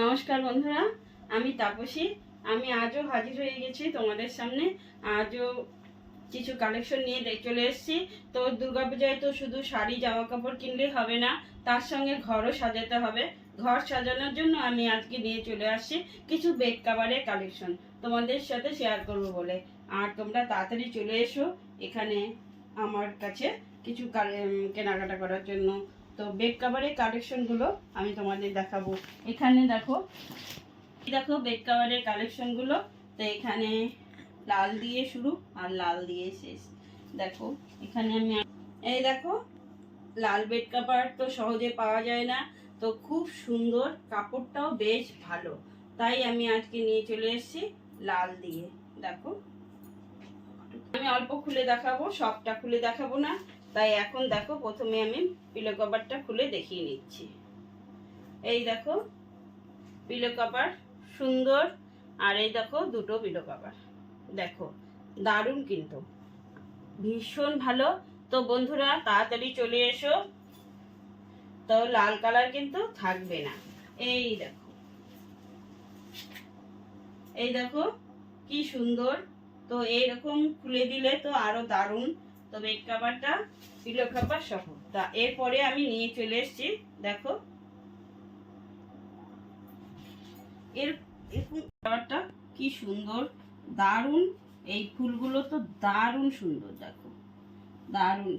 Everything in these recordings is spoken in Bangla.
নমস্কার বন্ধুরা, আমি তাপসী। আমি আজও হাজির হয়ে গেছি তোমাদের সামনে। আজও কিছু কালেকশন নিয়ে চলে এসেছি। তো দুর্গাপূজায় তো শুধু শাড়ি জামা কাপড় কিনলে হবে না, তার সঙ্গে ঘরও সাজাতে হবে। ঘর সাজানোর জন্য আমি আজকে নিয়ে চলে আসছি কিছু বেড কাভারের কালেকশন তোমাদের সাথে শেয়ার করব বলে। আর তোমরা তাড়াতাড়ি চলে এসো, এখানে আমার কাছে কিছু কেনাকাটা করার জন্য। তো বেড কাভারের কালেকশনগুলো আমি তোমাদের দেখাবো। এখানে দেখো দেখো বেড কাভারের কালেকশনগুলো তো এখানে লাল দিয়ে শুরু আর লাল দিয়ে শেষ। দেখো, এখানে আমি এই দেখো, লাল বেড কাভার তো সহজে পাওয়া যায় না। তো খুব সুন্দর, কাপড়টাও বেশ ভালো। তাই আমি আজকে নিয়ে চলে এসেছি লাল দিয়ে। দেখো, আমি অল্প খুলে দেখাবো, সবটা খুলে দেখাবো না। তাই এখন দেখো প্রথমে আমি পিলো কভারটা খুলে দেখিয়ে নিচ্ছি। এই দেখো পিলো কভার সুন্দর, আর এই দেখো দুটো পিলো কভার দেখো, দারুণ কিন্তু। ভীষণ ভালো। তো বন্ধুরা, তাড়াতাড়ি চলে এসো। তো লাল কালার কিন্তু থাকবে না। এই দেখো। এই দেখো, কি সুন্দর। তো এইরকম খুলে দিলে তো আরও দারুণ। তো এই কাভারটা পিলো কাভার সহ। তা এরপরে আমি নিয়ে চলে এসেছি, দেখো। এর কাভারটা কি সুন্দর, দারুণ। এই ফুলগুলো তো দারুণ সুন্দর, দেখো। দারুণ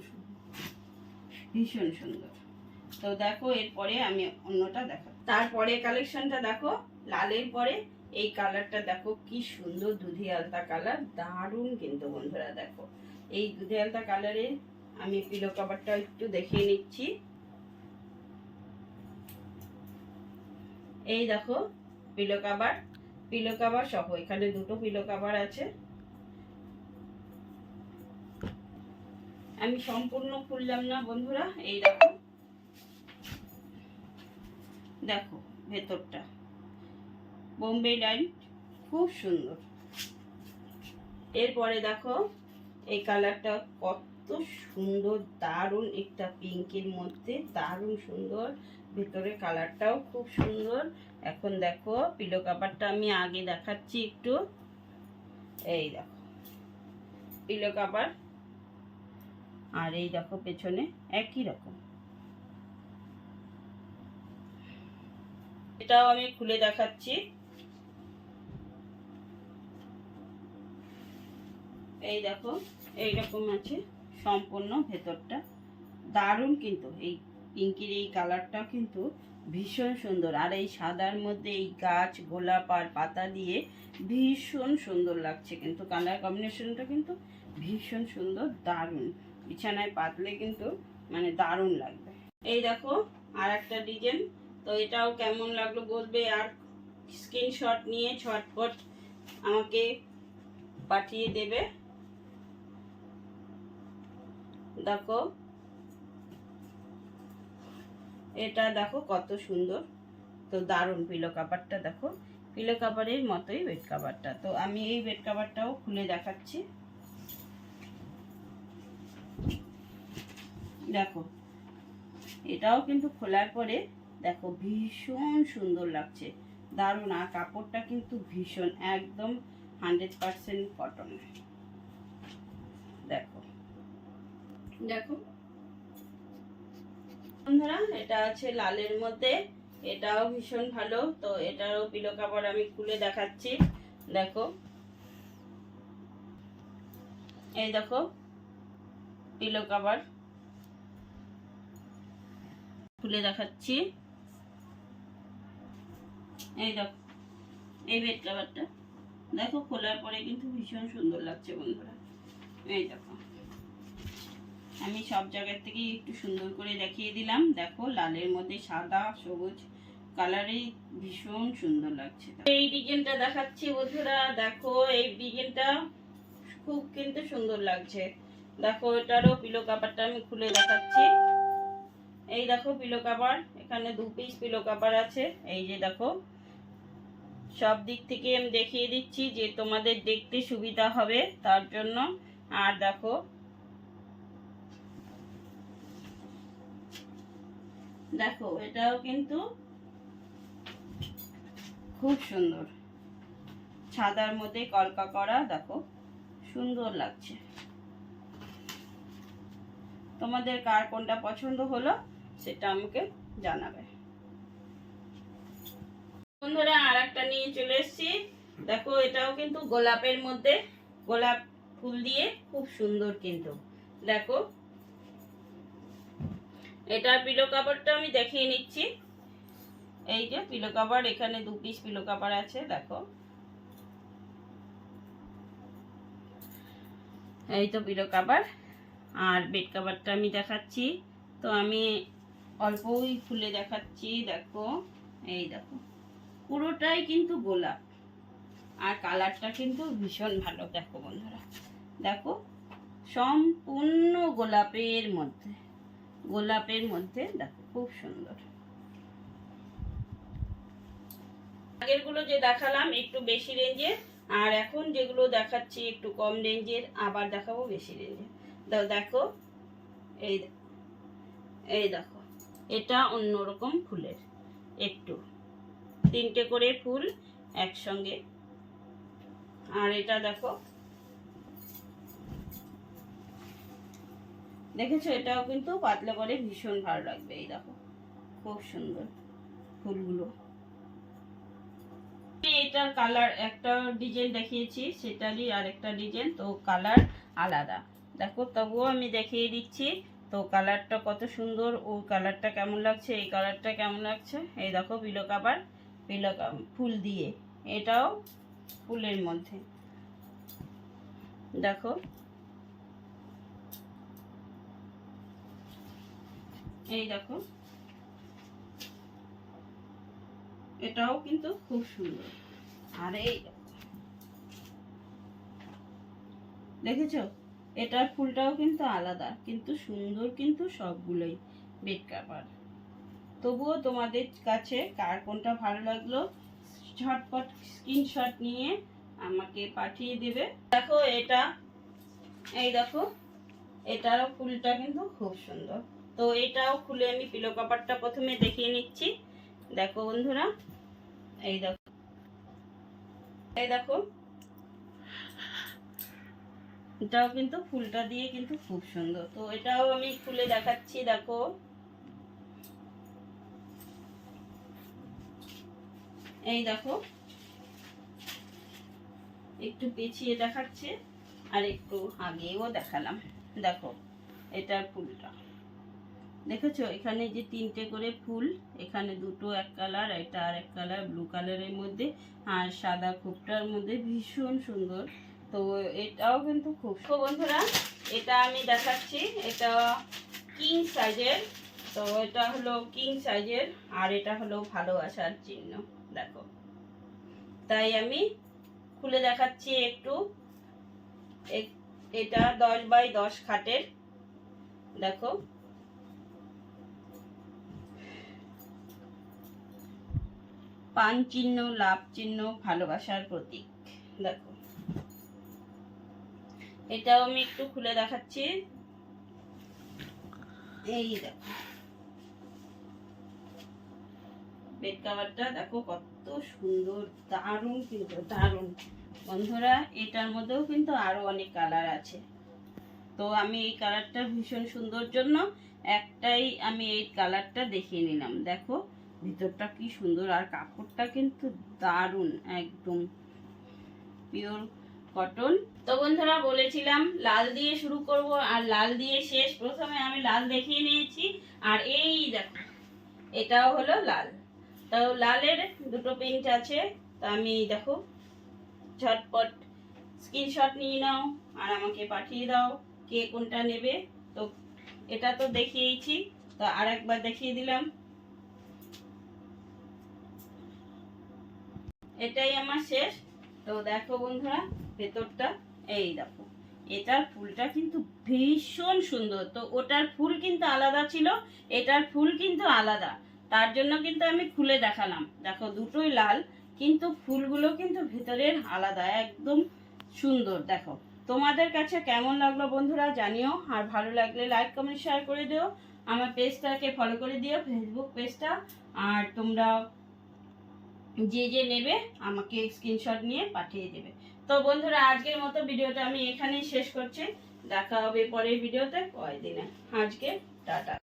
ভীষণ সুন্দর। তো দেখো, এরপরে আমি অন্যটা দেখো তারপরে কালেকশনটা দেখো, লালের পরে এই কালারটা দেখো, কি সুন্দর দুধি আলতা কালার, দারুণ কিন্তু বন্ধুরা দেখো। এই দুধি আলতা কালারে আমি পিলো কাভারটা একটু দেখিয়ে নিচ্ছি। এই দেখো পিলো কাভার পিলো কাভার সহ, এখানে দুটো পিলো কাভার আছে। আমি সম্পূর্ণ খুললাম না বন্ধুরা, এই দেখো। দেখো, ভেতরটা। বোম্বে ডাইন খুব সুন্দর। এরপরে দেখো, এই কালারটা কত সুন্দর, দারুণ একটা পিঙ্কের মধ্যে, দারুণ সুন্দর। ভেতরে কালারটাও খুব সুন্দর। এখন দেখো পিলো কাভারটা আমি আগে দেখাচ্ছি একটু। এই দেখো পিলো কাভার আর এই দেখো, পেছনে একই রকম। এটাও আমি খুলে দেখাচ্ছি। এই দেখো, এইরকম আছে সম্পূর্ণ ভেতরটা। দারুণ কিন্তু, এই পিঙ্কির এই কালারটা কিন্তু ভীষণ সুন্দর। আর এই সাদার মধ্যে এই গাছ, গোলাপ আর পাতা দিয়ে ভীষণ সুন্দর লাগছে কিন্তু। কালার কম্বিনেশনটা কিন্তু ভীষণ সুন্দর, দারুণ। বিছানায় পাতলে কিন্তু মানে দারুণ লাগবে। এই দেখো আর একটা ডিজাইন। তো এটাও কেমন লাগল বলবে? আর স্ক্রিনশট নিয়ে ছটফট আমাকে পাঠিয়ে দেবে। দেখো। এটা দেখো কত সুন্দর। তো দারুণ পিলো কাভারটা দেখো। পিলো কাভারের মতোই বেড কাভারটা তো আমি এই বেড কাভারটাও খুলে দেখাচ্ছি। দেখো, এটাও কিন্তু খোলার পরে দেখো ভীষণ সুন্দর লাগছে। দারুণ, আর কাপড়টা কিন্তু ভীষণ, একদম হান্ড্রেড পারসেন্ট কটন দেখো। দেখো। বন্ধুরা, এটা আছে লালের মধ্যে। এটাও ভীষণ ভালো। তো এটারও পিলো কাপড় আমি খুলে দেখাচ্ছি। দেখো। এই দেখো, পিলো কাভার খুলে দেখাচ্ছি। এই দেখো, এই বেড কাভারটা দেখো, খোলার পরে কিন্তু ভীষণ সুন্দর লাগছে বন্ধুরা। এই দেখো। আমি সব জায়গার থেকে একটু সুন্দর করে দেখিয়ে দিলাম। দেখো, লালের মধ্যে সাদা, সবুজ কালারে ভীষণ সুন্দর লাগছে। এই ডিজাইনটা দেখাচ্ছি বন্ধুরা। দেখো, এই ডিজাইনটা খুব কিন্তু সুন্দর লাগছে। দেখো, এটারও পিলো কাভারটা আমি খুলে দেখাচ্ছি। এই দেখো, পিলো কাভার এখানে দু পিস পিলো কাভার আছে। এই যে দেখো, সব দিক থেকে আমি দেখিয়ে দিচ্ছি যে তোমাদের দেখতে সুবিধা হবে তার জন্য। আর দেখো দেখো, এটাও কিন্তু খুব সুন্দর। ছাদার মধ্যে কলকা করা, দেখো, সুন্দর লাগছে। তোমাদের কার কোনটা পছন্দ হলো, সেটা আমাকে জানাবে। বন্ধুরা আর একটা নিয়ে চলে এসেছি। দেখো, এটাও কিন্তু গোলাপের মধ্যে, গোলাপ ফুল দিয়ে খুব সুন্দর কিন্তু। দেখো এটার পিলো কাপড়টা আমি দেখিয়ে নিচ্ছি। এই যে পিলো কাপড় এখানে দু পিস পিলো কাপড় আছে, দেখো। এই তো পিলো কাপড় আর বেড কাভারটা আমি দেখাচ্ছি। তো আমি অল্পই খুলে দেখাচ্ছি, দেখো। এই দেখো, পুরোটাই কিন্তু গোলাপ। আর কালারটা কিন্তু ভীষণ ভালো, দেখো বন্ধুরা। দেখো, সম্পূর্ণ গোলাপের মধ্যে। গোলাপের মধ্যে দেখো, খুব সুন্দর। আগেরগুলো যে দেখালাম একটু বেশি রেঞ্জের, আর এখন যেগুলো দেখাচ্ছি একটু কম রেঞ্জের, আবার দেখাবো বেশি রেঞ্জের। দেখো। এই এই দেখো, এটা অন্যরকম ফুলের, একটু। তিনটে করে ফুল একসঙ্গে। আর এটা দেখো দেখেছ? এটাও কিন্তু পাতলা করে ভীষণ ভালো লাগবে, এই দেখো। খুব সুন্দর ফুলগুলো। এটার কালার, একটা ডিজাইন দেখিয়েছি, সেটারই আর একটা ডিজাইন, তো কালার আলাদা। দেখো, তবুও আমি দেখিয়ে দিচ্ছি, তো কালারটা কত সুন্দর, ও কালারটা কেমন লাগছে, এই কালারটা কেমন লাগছে? এই দেখো, পিলো কাবার, পিলো ফুল দিয়ে। এটাও ফুলের মধ্যে। দেখো এই দেখো। এটাও কিন্তু খুব সুন্দর। আর এই দেখেছ? এটার ফুলটাও কিন্তু আলাদা, কিন্তু সুন্দর কিন্তু সবগুলোই বেড কাভার তবুও তোমাদের কাছে কার কোনটা ভালো লাগল, ঝটপট স্ক্রিনশট নিয়ে আমাকে পাঠিয়ে দেবে। দেখো এটা, এই দেখো এটারও ফুলটা কিন্তু খুব সুন্দর। তো এটাও খুলে আমি পিলো কাপড়টা প্রথমে দেখিয়ে নিচ্ছি। দেখো বন্ধুরা, এই দেখো। এই দেখো। এটাও কিন্তু ফুলটা দিয়ে কিন্তু খুব সুন্দর। তো এটাও আমি খুলে দেখাচ্ছি, দেখো। এই দেখো। একটু পেছিয়ে দেখাচ্ছে, আর একটু আগেও দেখালাম। দেখো, এটার ফুলটা। দেখেছ? এখানে যে তিনটে করে ফুল, এখানে দুটো এক কালার, এটা আর এক কালার, ব্লু কালারের মধ্যে, আর সাদা খুবটার মধ্যে ভীষণ সুন্দর। তো এটাও কিন্তু খুব তো বন্ধুরা, এটা আমি দেখাচ্ছি। এটা কিং সাইজের তো এটা হলো কিং সাইজের আর এটা হলো ভালোবাসার চিহ্ন, দেখো। তাই আমি খুলে দেখাচ্ছি একটু। এটা দশ বাই দশ খাটের, দেখো। পান চিহ্ন, লাভ চিহ্ন, ভালোবাসার প্রতীক। দেখো। এটাও আমি একটু খুলে দেখাচ্ছি। এই দেখো। বেড কাভারটা দেখো কত সুন্দর, দারুণ কিন্তু, দারুণ। বন্ধুরা, এটার মধ্যেও কিন্তু আরও অনেক কালার আছে। তো আমি এই কালারটা ভীষণ সুন্দর জন্য একটাই আমি এই কালারটা দেখিয়ে নিলাম। দেখো ভিতরটা কি সুন্দর আর কাপড়টা কিন্তু দারুণ, একদম পিওর কটন তো বন্ধুরা, বলেছিলাম লাল দিয়ে শুরু করব আর লাল দিয়ে শেষ। প্রথমে আমি লাল দেখিয়ে নিয়েছি আর এই দেখো, এটাও হলো লাল। তো লালের দুটো প্রিন্ট আছে, তো আমি দেখো, ঝটপট স্ক্রিনশট নিয়ে নাও আর আমাকে পাঠিয়ে দাও কে কোনটা নেবে। তো এটা তো দেখিয়েছি তো আর একবার দেখিয়ে দিলাম। এটাই আমার শেষ। তো দেখো বন্ধুরা, ভেতরটা, এই দেখো। এটার ফুলটা কিন্তু ভীষণ সুন্দর। তো ওটার ফুল কিন্তু আলাদা ছিল, এটার ফুল কিন্তু আলাদা। তার জন্য কিন্তু আমি খুলে দেখালাম। দেখো, দুটোই লাল, কিন্তু ফুলগুলো কিন্তু ভেতরের আলাদা, একদম সুন্দর। দেখো, তোমাদের কাছে কেমন লাগল বন্ধুরা জানিও, আর ভালো লাগলে লাইক কমেন্ট শেয়ার করে দিও। আমার পেজটাকে ফলো করে দিও ফেসবুক পেজটা আর তোমরা যে যে নেবে আমাকে স্ক্রিনশট নিয়ে পাঠিয়ে দেবে। তো বন্ধুরা, আজকের মতো ভিডিওটা আমি এখানেই শেষ করছি। দেখা হবে পরের ভিডিওতে কয়দিনে আজকে টাটা।